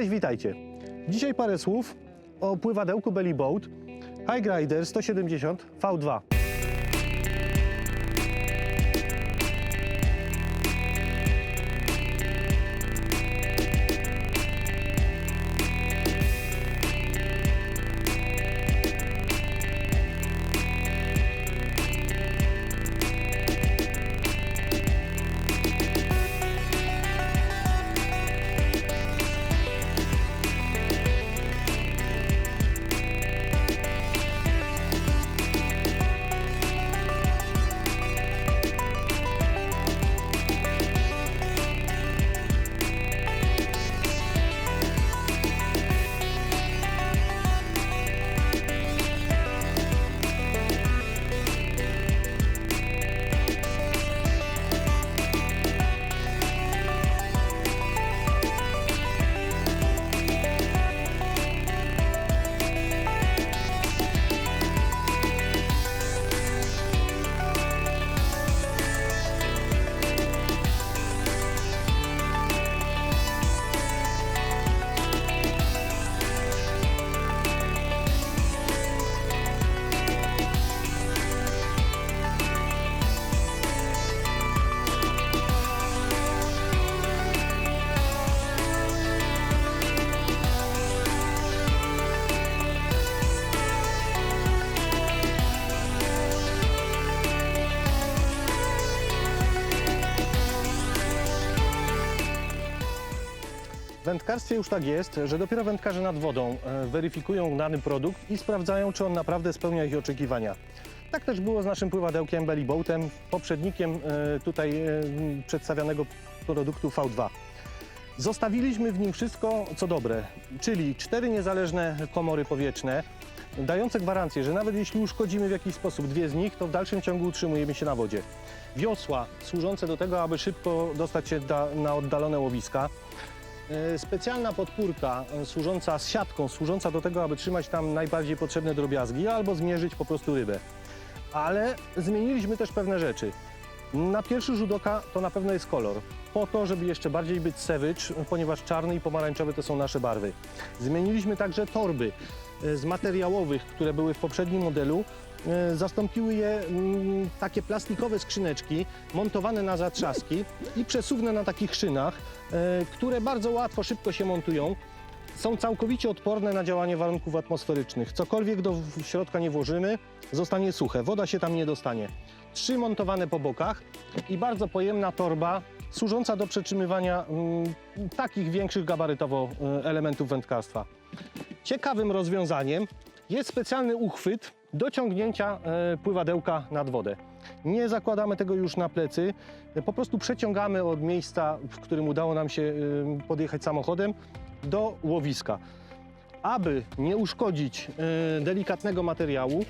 Cześć, witajcie. Dzisiaj parę słów o pływadełku Belly Boat High Rider 170 V2. Wędkarstwie już tak jest, że dopiero wędkarze nad wodą e, weryfikują dany produkt i sprawdzają, czy on naprawdę spełnia ich oczekiwania. Tak też było z naszym pływadełkiem Belly Boatem, poprzednikiem e, tutaj e, przedstawianego produktu V2. Zostawiliśmy w nim wszystko, co dobre, czyli cztery niezależne komory powietrzne, dające gwarancję, że nawet jeśli uszkodzimy w jakiś sposób dwie z nich, to w dalszym ciągu utrzymujemy się na wodzie. Wiosła służące do tego, aby szybko dostać się na oddalone łowiska. E, Specjalna podpórka e, służąca z siatką, służąca do tego, aby trzymać tam najbardziej potrzebne drobiazgi albo zmierzyć po prostu rybę. Ale zmieniliśmy też pewne rzeczy. Na pierwszy rzut oka to na pewno jest kolor. Po to, żeby jeszcze bardziej być sewycz, ponieważ czarny i pomarańczowy to są nasze barwy. Zmieniliśmy także torby e, z materiałowych, które były w poprzednim modelu. E, Zastąpiły je mm, takie plastikowe skrzyneczki montowane na zatrzaski i przesuwne na takich szynach, e, które bardzo łatwo, szybko się montują. Są całkowicie odporne na działanie warunków atmosferycznych. Cokolwiek do środka nie włożymy, zostanie suche. Woda się tam nie dostanie. Trzy montowane po bokach i bardzo pojemna torba służąca do przetrzymywania mm, takich większych gabarytowo y, elementów wędkarstwa. Ciekawym rozwiązaniem jest specjalny uchwyt do ciągnięcia e, pływadełka nad wodę. Nie zakładamy tego już na plecy, po prostu przeciągamy od miejsca, w którym udało nam się e, podjechać samochodem, do łowiska. Aby nie uszkodzić e, delikatnego materiału,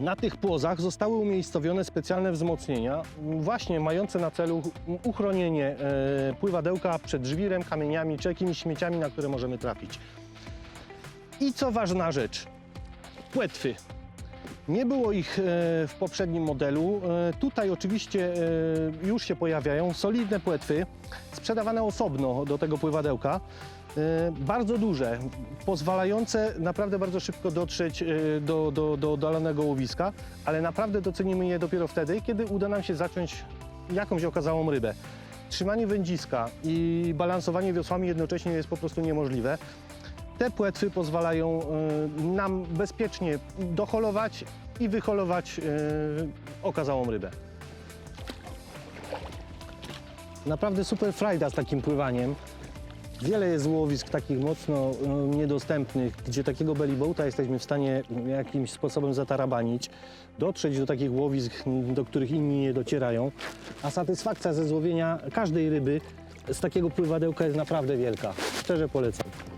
na tych płozach zostały umiejscowione specjalne wzmocnienia, właśnie mające na celu uchronienie e, pływadełka przed żwirem, kamieniami czy jakimiś śmieciami, na które możemy trafić. I co ważna rzecz, płetwy. Nie było ich e, w poprzednim modelu. E, Tutaj oczywiście e, już się pojawiają solidne płetwy, sprzedawane osobno do tego pływadełka. Bardzo duże, pozwalające naprawdę bardzo szybko dotrzeć do, do, do oddalonego łowiska, ale naprawdę docenimy je dopiero wtedy, kiedy uda nam się zacząć jakąś okazałą rybę. Trzymanie wędziska i balansowanie wiosłami jednocześnie jest po prostu niemożliwe. Te płetwy pozwalają y, nam bezpiecznie doholować i wyholować y, okazałą rybę. Naprawdę super frajda z takim pływaniem. Wiele jest łowisk takich mocno y, niedostępnych, gdzie takiego bellyboata jesteśmy w stanie jakimś sposobem zatarabanić, dotrzeć do takich łowisk, do których inni nie docierają, a satysfakcja ze złowienia każdej ryby z takiego pływadełka jest naprawdę wielka. Szczerze polecam.